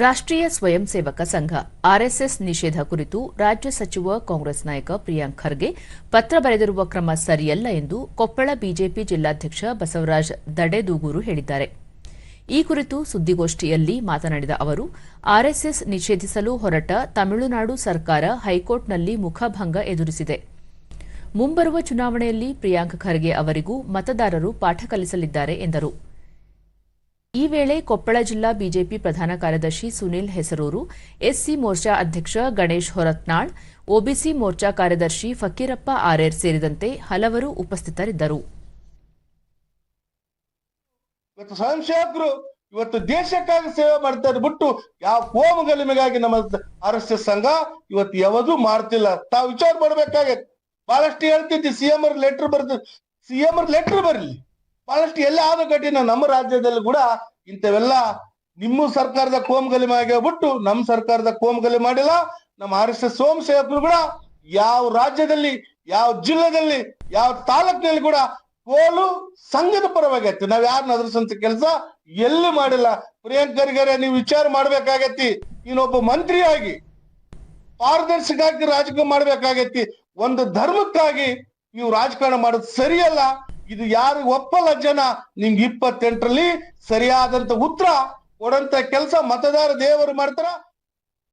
ರಾಷ್ಟ್ರೀಯ ಸ್ವಯಂ ಸೇವಕ ಸಂಘ, ಆರ್ಎಸ್ಎಸ್ ನಿಷೇಧ ಕುರಿತು ರಾಜ್ಯ ಸಚಿವ ಕಾಂಗ್ರೆಸ್ ನಾಯಕ ಪ್ರಿಯಾಂಕ್ ಖರ್ಗೆ ಪತ್ರ ಬರೆದಿರುವ ಕ್ರಮ ಸರಿಯಲ್ಲ ಎಂದು ಕೊಪ್ಪಳ ಬಿಜೆಪಿ ಜಿಲ್ಲಾಧ್ಯಕ್ಷ ಬಸವರಾಜ್ ದಡೆದೂಗೂರು ಹೇಳಿದ್ದಾರೆ. ಈ ಕುರಿತು ಸುದ್ದಿಗೋಷ್ಠಿಯಲ್ಲಿ ಮಾತನಾಡಿದ ಅವರು, ಆರ್ಎಸ್ಎಸ್ ನಿಷೇಧಿಸಲು ಹೊರಟ ತಮಿಳುನಾಡು ಸರ್ಕಾರ ಹೈಕೋರ್ಟ್ನಲ್ಲಿ ಮುಖಭಂಗ ಎದುರಿಸಿದೆ. ಮುಂಬರುವ ಚುನಾವಣೆಯಲ್ಲಿ ಪ್ರಿಯಾಂಕ್ ಖರ್ಗೆ ಅವರಿಗೂ ಮತದಾರರು ಪಾಠ ಕಲಿಸಲಿದ್ದಾರೆ ಎಂದರು. ಈ ವೇಳೆ ಕೊಪ್ಪಳ ಜಿಲ್ಲಾ ಬಿಜೆಪಿ ಪ್ರಧಾನ ಕಾರ್ಯದರ್ಶಿ ಸುನಿಲ್ ಹೆಸರೂರು, ಎಸ್ಸಿ ಮೋರ್ಚಾ ಅಧ್ಯಕ್ಷ ಗಣೇಶ್ ಹೊರತ್ನಾಳ್, ಒಬಿಸಿ ಮೋರ್ಚಾ ಕಾರ್ಯದರ್ಶಿ ಫಕೀರಪ್ಪ ಆರೇರ್ ಸೇರಿದಂತೆ ಹಲವರು ಉಪಸ್ಥಿತರಿದ್ದರು. ಇವತ್ತು ಸ್ವಯಂ ಸೇವಕರು ಇವತ್ತು ದೇಶಕ್ಕಾಗಿ ಸೇವೆ ಮಾಡ್ತಾರೆ ಬಿಟ್ಟು ಯಾವ ಕೋಮು ಗಲಿಮೆಗಾಗಿ ನಮ್ಮ ಆರ್ ಎಸ್ ಎಸ್ ಸಂಘ ಇವತ್ತು ಯಾವುದು ಮಾಡ್ತಿಲ್ಲ. ತಾವು ವಿಚಾರ ಮಾಡ್ಬೇಕಾಗತ್ತೆ. ಬಹಳಷ್ಟು ಹೇಳ್ತಿದ್ದಿ ಸಿಎಂ ಲೆಟರ್ ಬರ್ತ ಸಿಎಂ ಲೆಟರ್ ಬರಲಿ. ಬಹಳಷ್ಟು ಎಲ್ಲ ಆದ ಘಟನೆ ನಮ್ಮ ರಾಜ್ಯದಲ್ಲಿ ಕೂಡ ಇಂಥವೆಲ್ಲ ನಿಮ್ಮ ಸರ್ಕಾರದ ಕೋಮು ಆಗಿಬಿಟ್ಟು ನಮ್ಮ ಸರ್ಕಾರದ ಕೋಮಗಲಿ ಮಾಡಿಲ್ಲ. ನಮ್ಮ ಆರ್ ಎಸ್ ಎಸ್ ಸೋಮಶೇಖರ್ ಕೂಡ ಯಾವ ರಾಜ್ಯದಲ್ಲಿ, ಯಾವ ಜಿಲ್ಲೆದಲ್ಲಿ, ಯಾವ ತಾಲೂಕಿನಲ್ಲಿ ಕೂಡ ಕೋಲು ಸಂಘದ ಐತಿ ನಾವ್ ಯಾರನ್ನ ಅದರ್ಸಂತ ಕೆಲಸ ಎಲ್ಲಿ ಮಾಡಿಲ್ಲ. ಪ್ರಿಯಾಂಕರ್ಗರೆ, ನೀವು ವಿಚಾರ ಮಾಡ್ಬೇಕಾಗತ್ತಿ ಇನ್ನೊಬ್ಬ ಮಂತ್ರಿಯಾಗಿ ಪಾರದರ್ಶಕವಾಗಿ ರಾಜಕೀಯ ಮಾಡ್ಬೇಕಾಗೈತಿ. ಒಂದು ಧರ್ಮಕ್ಕಾಗಿ ನೀವು ರಾಜಕಾರಣ ಮಾಡೋದು ಸರಿಯಲ್ಲ. ಇದು ಯಾರು ಒಪ್ಪಲ್ಲ ಜನ ನಿಮ್ಗೆ ಇಪ್ಪತ್ತೆಂಟರಲ್ಲಿ ಸರಿಯಾದಂತ ಉತ್ತರ ಕೊಡಂತ ಕೆಲಸ ಮತದಾರ ದೇವರು ಮಾಡ್ತಾರ